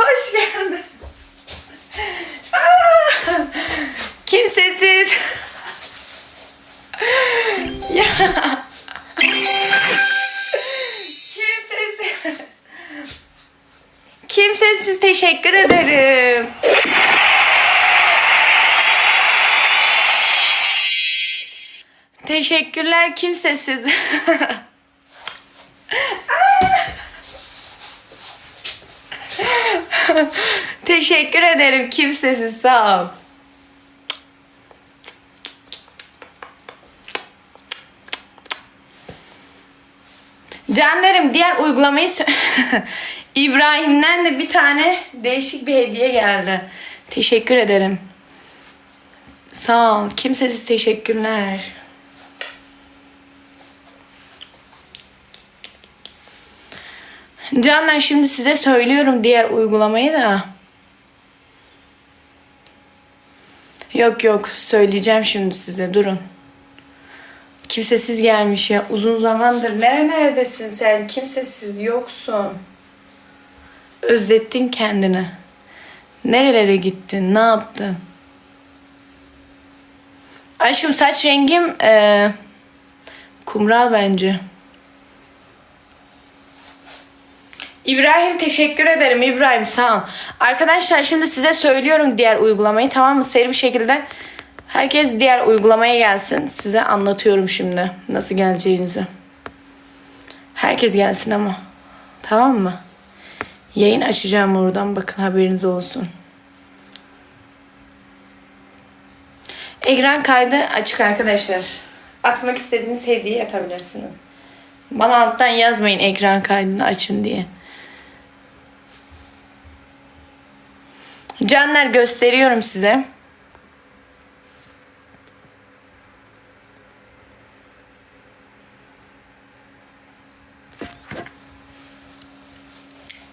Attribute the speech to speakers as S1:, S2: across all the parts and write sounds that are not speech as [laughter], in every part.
S1: Hoş geldin. Aa! [laughs] Kimsesiz. ya. Kimsesiz. Kimsesiz teşekkür ederim. Teşekkürler kimsesiz. [laughs] [laughs] Teşekkür ederim kimsesiz sağ ol. Canlarım diğer uygulamayı [laughs] İbrahim'den de bir tane değişik bir hediye geldi. Teşekkür ederim. Sağ ol. Kimsesiz teşekkürler. Canlar şimdi size söylüyorum diğer uygulamayı da. Yok yok söyleyeceğim şimdi size durun. Kimsesiz gelmiş ya uzun zamandır. Nere neredesin sen? Kimsesiz yoksun. Özlettin kendini. Nerelere gittin? Ne yaptın? Aşkım saç rengim eee, kumral bence. İbrahim teşekkür ederim İbrahim sağ ol. Arkadaşlar şimdi size söylüyorum diğer uygulamayı tamam mı? Seri bir şekilde herkes diğer uygulamaya gelsin. Size anlatıyorum şimdi nasıl geleceğinizi. Herkes gelsin ama. Tamam mı? Yayın açacağım oradan bakın haberiniz olsun. Ekran kaydı açık arkadaşlar. Atmak istediğiniz hediye atabilirsiniz. Bana alttan yazmayın ekran kaydını açın diye. Canlar gösteriyorum size.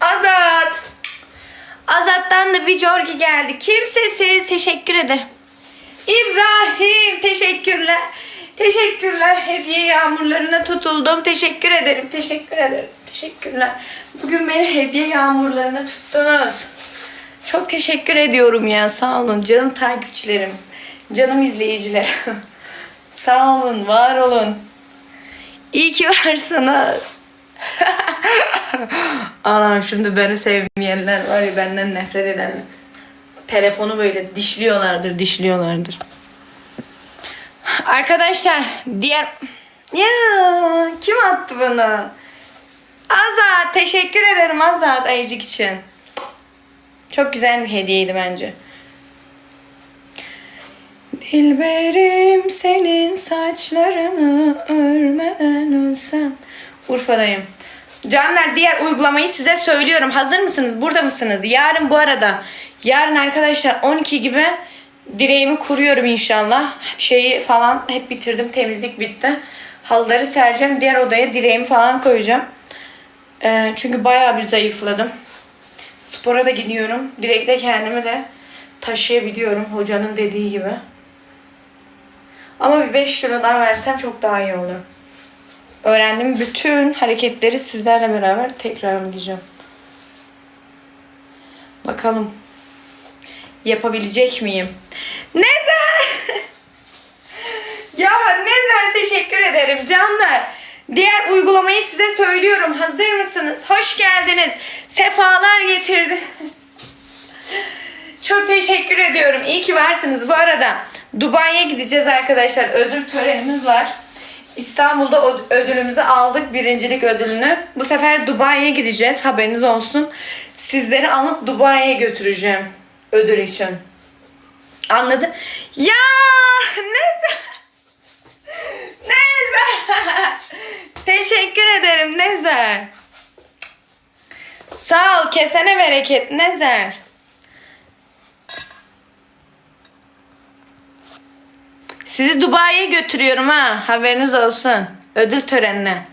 S1: Azat. Azat'tan da bir Jorgi geldi. Kimsesiz. Teşekkür ederim. İbrahim teşekkürler. Teşekkürler. Hediye yağmurlarına tutuldum. Teşekkür ederim. Teşekkür ederim. Teşekkürler. Bugün beni hediye yağmurlarına tuttunuz. Çok teşekkür ediyorum ya. Sağ olun canım takipçilerim. Canım izleyicilerim. [laughs] Sağ olun, var olun. İyi ki varsınız. [laughs] Anam şimdi beni sevmeyenler var ya benden nefret edenler. Telefonu böyle dişliyorlardır, dişliyorlardır. Arkadaşlar diğer... Ya kim attı bunu? Azat teşekkür ederim Azat ayıcık için. Çok güzel bir hediyeydi bence. Dilberim senin saçlarını örmeden ölsem. Urfa'dayım. Canlar diğer uygulamayı size söylüyorum. Hazır mısınız? Burada mısınız? Yarın bu arada. Yarın arkadaşlar 12 gibi direğimi kuruyorum inşallah. Şeyi falan hep bitirdim. Temizlik bitti. Halıları sereceğim. Diğer odaya direğimi falan koyacağım. Ee, çünkü bayağı bir zayıfladım. Spora da gidiyorum. Direkte kendimi de taşıyabiliyorum hocanın dediği gibi. Ama bir 5 kilo daha versem çok daha iyi olur. Öğrendiğim bütün hareketleri sizlerle beraber tekrarlayacağım. Bakalım. Yapabilecek miyim? Nezer! [laughs] ya Nezer teşekkür ederim canlar. Diğer uygulamayı size söylüyorum. Hazır mısınız? Hoş geldiniz. Sefalar getirdi. [laughs] Çok teşekkür ediyorum. İyi ki varsınız. Bu arada Dubai'ye gideceğiz arkadaşlar. Ödül törenimiz var. İstanbul'da ödülümüzü aldık. Birincilik ödülünü. Bu sefer Dubai'ye gideceğiz. Haberiniz olsun. Sizleri alıp Dubai'ye götüreceğim. Ödül için. Anladın? Ya Nezer. [laughs] Nezer. [laughs] Teşekkür ederim Nezer. Sağ ol. Kesene bereket Nezer. Sizi Dubai'ye götürüyorum ha. Haberiniz olsun. Ödül törenine.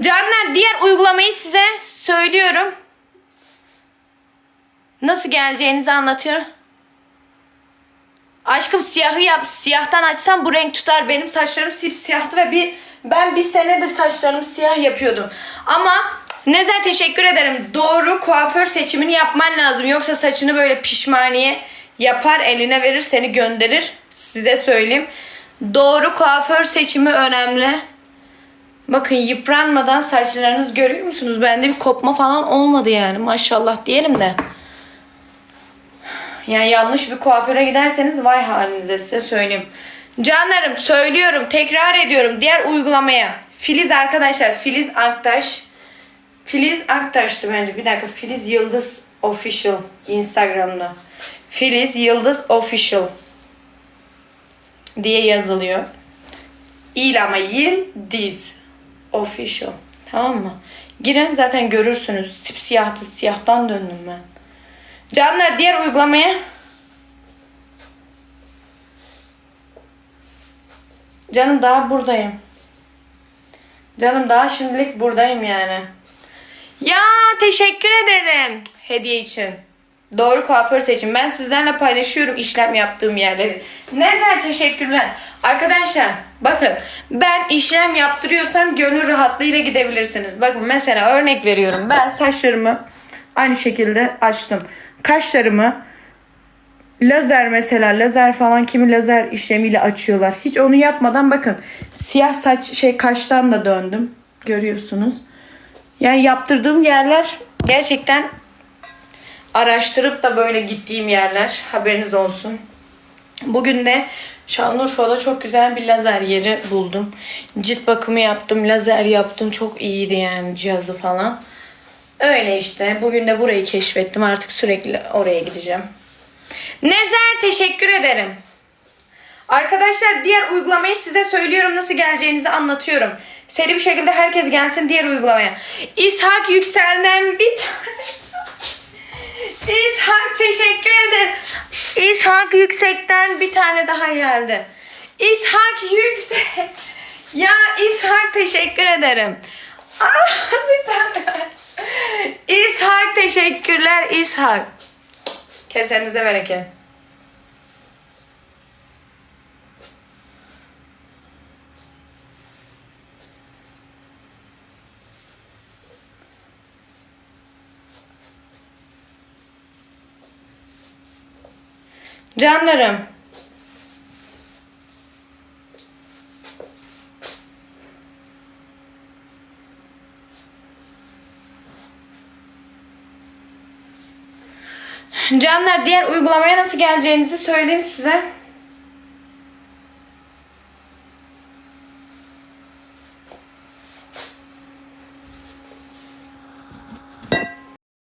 S1: Canlar diğer uygulamayı size söylüyorum. Nasıl geleceğinizi anlatıyorum. Aşkım siyahı yap. Siyahtan açsam bu renk tutar. Benim saçlarım siyahdı ve bir ben bir senedir saçlarımı siyah yapıyordum. Ama Nezer teşekkür ederim. Doğru kuaför seçimini yapman lazım. Yoksa saçını böyle pişmaniye yapar eline verir seni gönderir. Size söyleyeyim. Doğru kuaför seçimi önemli. Bakın yıpranmadan saçlarınız görüyor musunuz? Bende bir kopma falan olmadı yani. Maşallah diyelim de. Yani yanlış bir kuaföre giderseniz vay halinize size söyleyeyim. Canlarım söylüyorum tekrar ediyorum diğer uygulamaya. Filiz arkadaşlar Filiz Aktaş. Filiz Aktaş'tı bence. Bir dakika Filiz Yıldız Official Instagram'da. Filiz Yıldız Official diye yazılıyor. İl ama Yıldız Official. Tamam mı? Girin zaten görürsünüz. Sipsiyahtı. Siyahtan döndüm ben. Canlar diğer uygulamaya. Canım daha buradayım. Canım daha şimdilik buradayım yani. Ya teşekkür ederim hediye için. Doğru kuaför seçin. Ben sizlerle paylaşıyorum işlem yaptığım yerleri. Nezer teşekkürler. Arkadaşlar bakın ben işlem yaptırıyorsam gönül rahatlığıyla gidebilirsiniz. Bakın mesela örnek veriyorum. Ben saçlarımı aynı şekilde açtım. Kaşlarımı lazer mesela lazer falan kimi lazer işlemiyle açıyorlar. Hiç onu yapmadan bakın siyah saç şey kaştan da döndüm. Görüyorsunuz. Yani yaptırdığım yerler gerçekten araştırıp da böyle gittiğim yerler. Haberiniz olsun. Bugün de Şanlıurfa'da çok güzel bir lazer yeri buldum. Cilt bakımı yaptım, lazer yaptım. Çok iyiydi yani cihazı falan. Öyle işte. Bugün de burayı keşfettim. Artık sürekli oraya gideceğim. Nezer teşekkür ederim. Arkadaşlar diğer uygulamayı size söylüyorum nasıl geleceğinizi anlatıyorum. Seri bir şekilde herkes gelsin diğer uygulamaya. İshak Yüksel'den bir. İshak teşekkür ederim. İshak Yüksek'ten bir tane daha geldi. İshak Yüksek. Ya İshak teşekkür ederim. Ah, bir tane. İshak teşekkürler İshak. Kesenize bereket. Canlarım. Canlar diğer uygulamaya nasıl geleceğinizi söyleyeyim size.